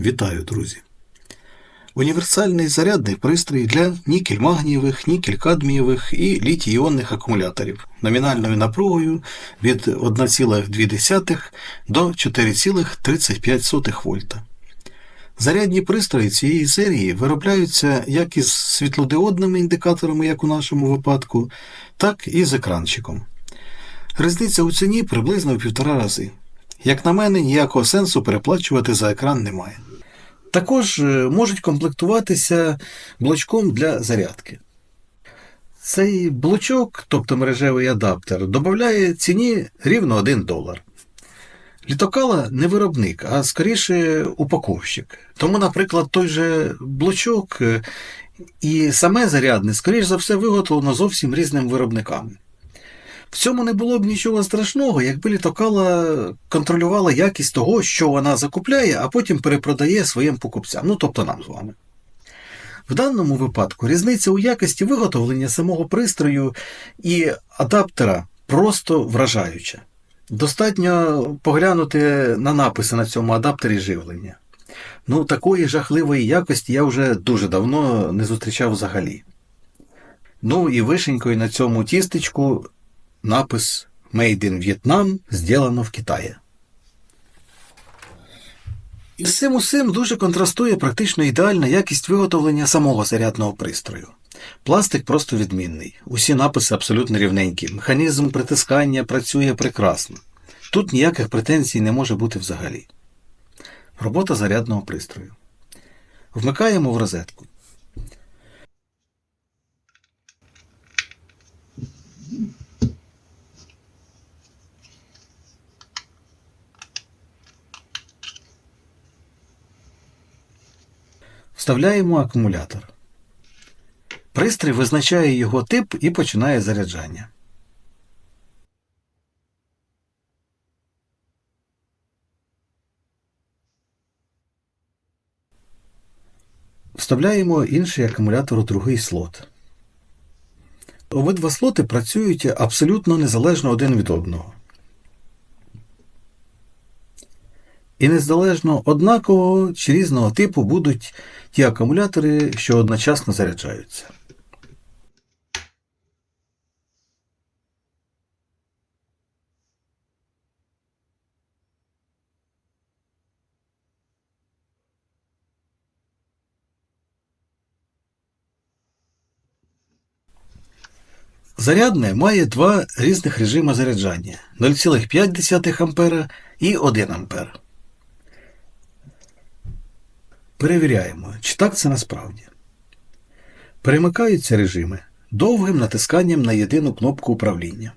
Вітаю, друзі! Універсальний зарядний пристрій для нікель-магнієвих, нікель-кадмієвих і літій-іонних акумуляторів номінальною напругою від 1,2 до 4,35 вольта. Зарядні пристрої цієї серії виробляються як із світлодіодними індикаторами, як у нашому випадку, так і з екранчиком. Різниця у ціні приблизно в півтора рази. Як на мене, ніякого сенсу переплачувати за екран немає. Також е, можуть комплектуватися блочком для зарядки. Цей блочок, тобто мережевий адаптер, додає ціні рівно 1 долар. Літокала не виробник, а скоріше упаковщик. Тому, наприклад, той же блочок е, і саме зарядне, скоріш за все, виготовлено зовсім різними виробниками. В цьому не було б нічого страшного, якби літокала контролювала якість того, що вона закупляє, а потім перепродає своїм покупцям, ну тобто нам з вами. В даному випадку різниця у якості виготовлення самого пристрою і адаптера просто вражаюча. Достатньо поглянути на написи на цьому адаптері живлення. Ну, такої жахливої якості я вже дуже давно не зустрічав взагалі. Ну і вишенькою на цьому тістечку напис Made in Vietnam зроблено в Китаї. І з цим усім дуже контрастує практично ідеальна якість виготовлення самого зарядного пристрою. Пластик просто відмінний, усі написи абсолютно рівненькі, механізм притискання працює прекрасно. Тут ніяких претензій не може бути взагалі. Робота зарядного пристрою. Вмикаємо в розетку. Вставляємо акумулятор. Пристрій визначає його тип і починає заряджання. Вставляємо інший акумулятор у другий слот. Обидва слоти працюють абсолютно незалежно один від одного. І незалежно однакового чи різного типу будуть ті акумулятори, що одночасно заряджаються. Зарядне має два різних режими заряджання 0,5 А і 1 А. Перевіряємо, чи так це насправді. Перемикаються режими довгим натисканням на єдину кнопку управління.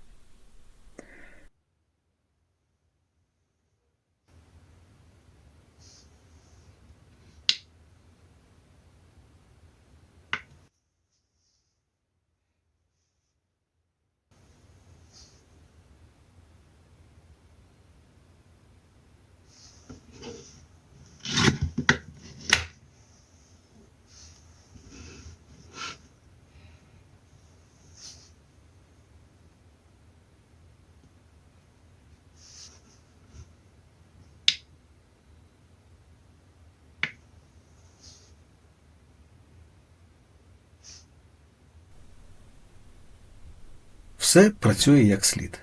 Все працює як слід.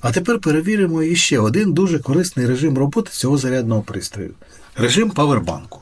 А тепер перевіримо іще один дуже корисний режим роботи цього зарядного пристрою режим павербанку.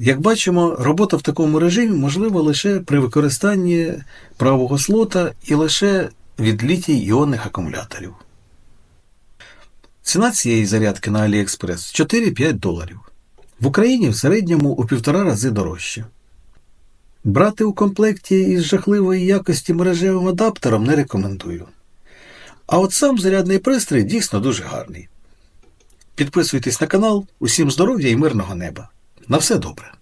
Як бачимо, робота в такому режимі можлива лише при використанні правого слота і лише від літій іонних акумуляторів. Ціна цієї зарядки на AliExpress 4-5 доларів. В Україні в середньому у півтора рази дорожче. Брати у комплекті із жахливої якості мережевим адаптером не рекомендую. А от сам зарядний пристрій дійсно дуже гарний. Підписуйтесь на канал. Усім здоров'я і мирного неба. На все добре.